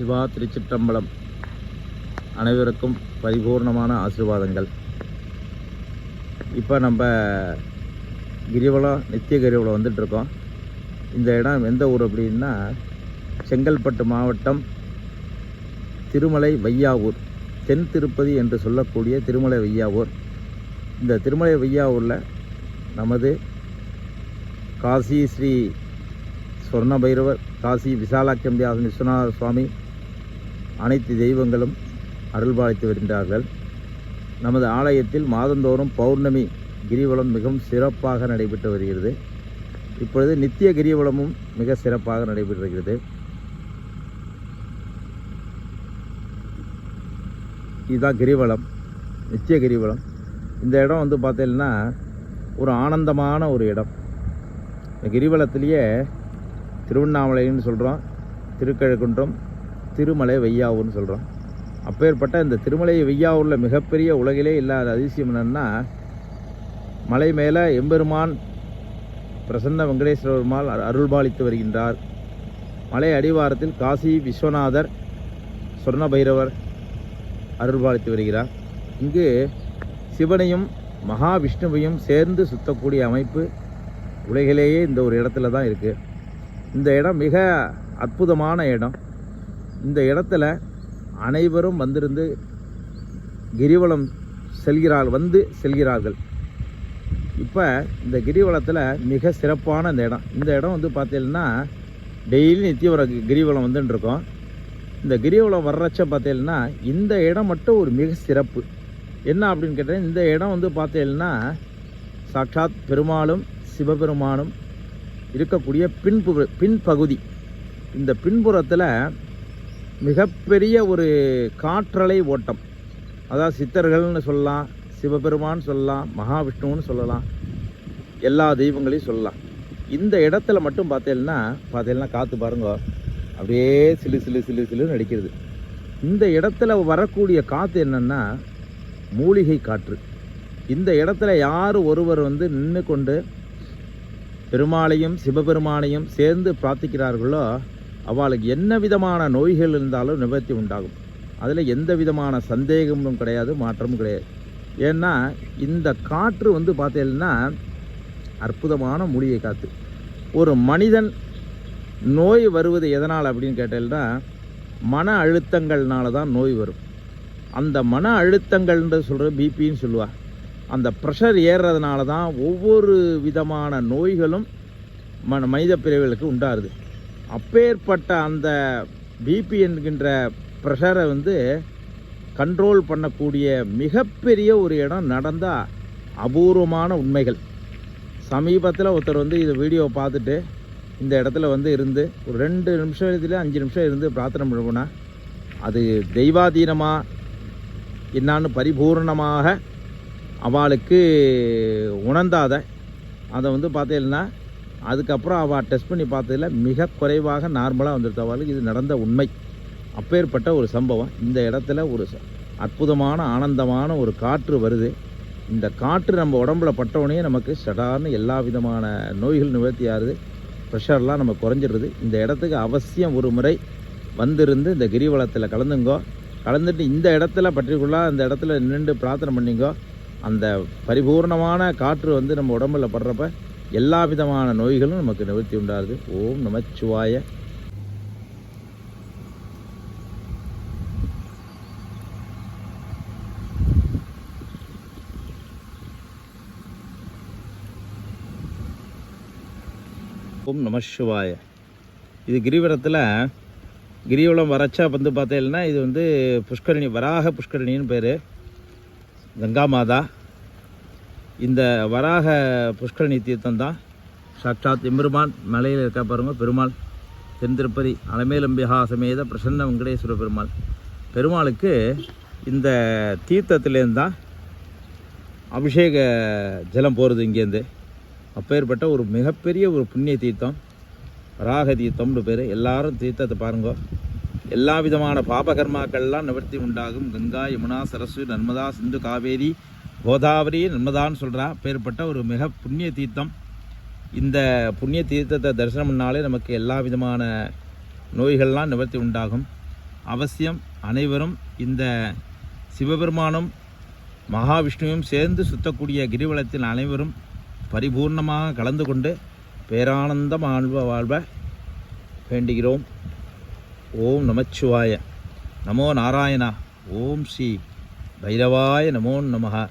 சிவா திருச்சிற்றம்பலம். அனைவருக்கும் பரிபூர்ணமான ஆசீர்வாதங்கள். இப்போ நம்ம கிரிவலம் நித்திய கிரிவலம் வந்துட்டுருக்கோம். இந்த இடம் எந்த ஊர் அப்படின்னா செங்கல்பட்டு மாவட்டம் திருமலை வையாவூர். தென் திருப்பதி என்று சொல்லக்கூடிய திருமலை வையாவூர். இந்த திருமலை வையாவூரில் நமது காசி ஸ்ரீ சொர்ண பைரவர் காசி விசாலாக்கியம்பியாசன் விஸ்வநாத சுவாமி அனைத்து தெய்வங்களும் அருள்பாலித்து வருகின்றார்கள். நமது ஆலயத்தில் மாதந்தோறும் பௌர்ணமி கிரிவலம் மிகவும் சிறப்பாக நடைபெற்று வருகிறது. இப்பொழுது நித்திய கிரிவலமும் மிக சிறப்பாக நடைபெறுகிறது இதுதான் கிரிவலம் நித்திய கிரிவலம். இந்த இடம் வந்து பார்த்தீங்கன்னா ஒரு ஆனந்தமான ஒரு இடம். இந்த கிரிவலத்திலேயே திருவண்ணாமலைன்னு சொல்கிறோம் திருக்கழுக்குன்றம் திருமலை வெய்யாவூர்னு சொல்கிறோம் அப்பேற்பட்ட இந்த திருமலை வையாவூரில் மிகப்பெரிய உலகிலே இல்லாத அதிசயம் என்னன்னா மலை மேலே எம்பெருமான் பிரசன்ன வெங்கடேஸ்வரருமால் அருள்பாலித்து வருகின்றார். மலை அடிவாரத்தில் காசி விஸ்வநாதர் சொர்ண பைரவர் அருள்பாலித்து வருகிறார். இங்கு சிவனையும் மகாவிஷ்ணுவையும் சேர்ந்து சுத்தக்கூடிய அமைப்பு உலகிலேயே இந்த ஒரு இடத்துல தான் இருக்குது இந்த இடம் மிக அற்புதமான இடம். இந்த இடத்துல அனைவரும் வந்திருந்து கிரிவலம் செல்கிறார் வந்து செல்கிறார்கள். இப்போ இந்த கிரிவலத்தில் மிக சிறப்பான இந்த இடம். இந்த இடம் வந்து பார்த்தீங்கன்னா டெய்லி நித்திய ஒரு கிரிவலம் வந்துட்டுருக்கோம் இந்த கிரிவலம் வர்றச்ச பார்த்தீங்கன்னா இந்த இடம் மட்டும் ஒரு மிக சிறப்பு. என்ன அப்படின்னு கேட்டால் இந்த இடம் வந்து பார்த்தீங்கன்னா சாட்சாத் பெருமாளும் சிவபெருமானும் இருக்கக்கூடிய பின்பு பின்பகுதி. இந்த பின்புறத்தில் மிகப்பெரிய ஒரு காற்றலை ஓட்டம். அதாவது சித்தர்கள்னு சொல்லலாம் சிவபெருமான் சொல்லலாம் மகாவிஷ்ணுன்னு சொல்லலாம் எல்லா தெய்வங்களையும் சொல்லலாம். இந்த இடத்துல மட்டும் பார்த்தீங்கன்னா பார்த்தீங்கன்னா காற்று பாருங்க அப்படியே சிலு சிலு சிலு சிலுன்னு அடிக்கிறது. இந்த இடத்துல வரக்கூடிய காற்று என்னன்னா மூலிகை காற்று. இந்த இடத்துல யார் ஒருவர் வந்து நின்று கொண்டு பெருமாளையும் சிவபெருமானையும் சேர்ந்து பிரார்த்திக்கிறார்களோ அவளுக்கு என்ன விதமான நோய்கள் இருந்தாலும் நிவர்த்தி உண்டாகும். அதில் எந்த விதமான சந்தேகமும் கிடையாது மாற்றமும் கிடையாது. ஏன்னா இந்த காற்று வந்து பார்த்தீங்கன்னா அற்புதமான மூலிகை காற்று. ஒரு மனிதன் நோய் வருவது எதனால் அப்படின்னு கேட்டீங்கன்னா மன அழுத்தங்கள்னால தான் நோய் வரும். அந்த மன அழுத்தங்கள்ன்றது சொல்கிற பிபின்னு சொல்லுவாள் அந்த ப்ரெஷர் ஏறுறதுனால தான் ஒவ்வொரு விதமான நோய்களும் மன மனித பிரிவுகளுக்கு உண்டாருது அப்பேற்பட்ட அந்த பிபி என்கின்ற ப்ரெஷரை வந்து கண்ட்ரோல் பண்ணக்கூடிய மிகப்பெரிய ஒரு இடம் நடந்த அபூர்வமான உண்மைகள். சமீபத்தில் ஒருத்தர் வந்து இந்த வீடியோவை பார்த்துட்டு இந்த இடத்துல வந்து இருந்து ஒரு ரெண்டு நிமிஷம் இதில் அஞ்சு நிமிஷம் இருந்து பிரார்த்தனை பண்ணுவோம்னா அது தெய்வாதீனமாக என்னான்னு பரிபூர்ணமாக அவளுக்கு உணர்ந்தாத அதை வந்து பார்த்தீங்கன்னா அதுக்கப்புறம் அவள் டெஸ்ட் பண்ணி பார்த்ததில் மிக குறைவாக நார்மலாக வந்துருத்த இது நடந்த உண்மை. அப்பேற்பட்ட ஒரு சம்பவம். இந்த இடத்துல ஒரு ச- அற்புதமான ஆனந்தமான ஒரு காற்று வருது. இந்த காற்று நம்ம உடம்புல பட்டவுடனே நமக்கு சடார்னு எல்லா விதமான நோய்கள் நிவர்த்தி ஆறுது ப்ரெஷர்லாம் நம்ம குறைஞ்சிடுது. இந்த இடத்துக்கு அவசியம் ஒரு முறை வந்திருந்து இந்த கிரிவலத்தில் கலந்துங்கோ. கலந்துட்டு இந்த இடத்துல பர்டிகுலராக அந்த இடத்துல நின்று பிரார்த்தனை பண்ணிங்கோ. அந்த பரிபூர்ணமான காற்று வந்து நம்ம உடம்புல படுறப்ப எல்லா விதமான நோய்களும் நமக்கு நிவர்த்தி உண்டாருது ஓம் நமச்சிவாய. ஓம் நமசிவாய இது கிரிவலத்தில் கிரிவலம் வரச்சா வந்து பார்த்தீங்கன்னா இது வந்து புஷ்கரணி வராக புஷ்கரணின்னு பேர். கங்கா மாதா. இந்த வராக புஷ்கரணி தீர்த்தம் தான். சாட்சாத் எம்பெருமான் மலையில் இருக்க பாருங்க பெருமாள். தென் திருப்பதி அலமேலம்பிகா சமேத பிரசன்ன வெங்கடேஸ்வர பெருமாள். பெருமாளுக்கு இந்த தீர்த்தத்துலேருந்து தான் அபிஷேக ஜலம் போகிறது இங்கேருந்து அப்பேற்பட்ட ஒரு மிகப்பெரிய ஒரு புண்ணிய தீர்த்தம் ராக தீர்த்தம்னு பேர். எல்லாரும் தீர்த்தத்தை பாருங்க. எல்லா விதமான பாபகர்மாக்கள்லாம் நிவர்த்தி உண்டாகும். கங்கா யமுனா சரஸ்வதி நர்மதா சிந்து காவேரி கோதாவரி நர்மதான்னு சொல்கிறா பேர்பட்ட ஒரு மிக புண்ணிய தீர்த்தம். இந்த புண்ணிய தீர்த்தத்தை தரிசனம் பண்ணாலே நமக்கு எல்லா விதமான நோய்கள்லாம் நிவர்த்தி உண்டாகும். அவசியம் அனைவரும் இந்த சிவபெருமானும் மகாவிஷ்ணுவும் சேர்ந்து சுத்தக்கூடிய கிரிவலத்தில் அனைவரும் பரிபூர்ணமாக கலந்து கொண்டு பேரானந்தம் ஆழ்வ வாழ்வ வேண்டுகிறோம். ஓம் நமச்சிவாய. நமோ நாராயணா. ஓம் ஸ்ரீ பைரவாய நமோ நமகா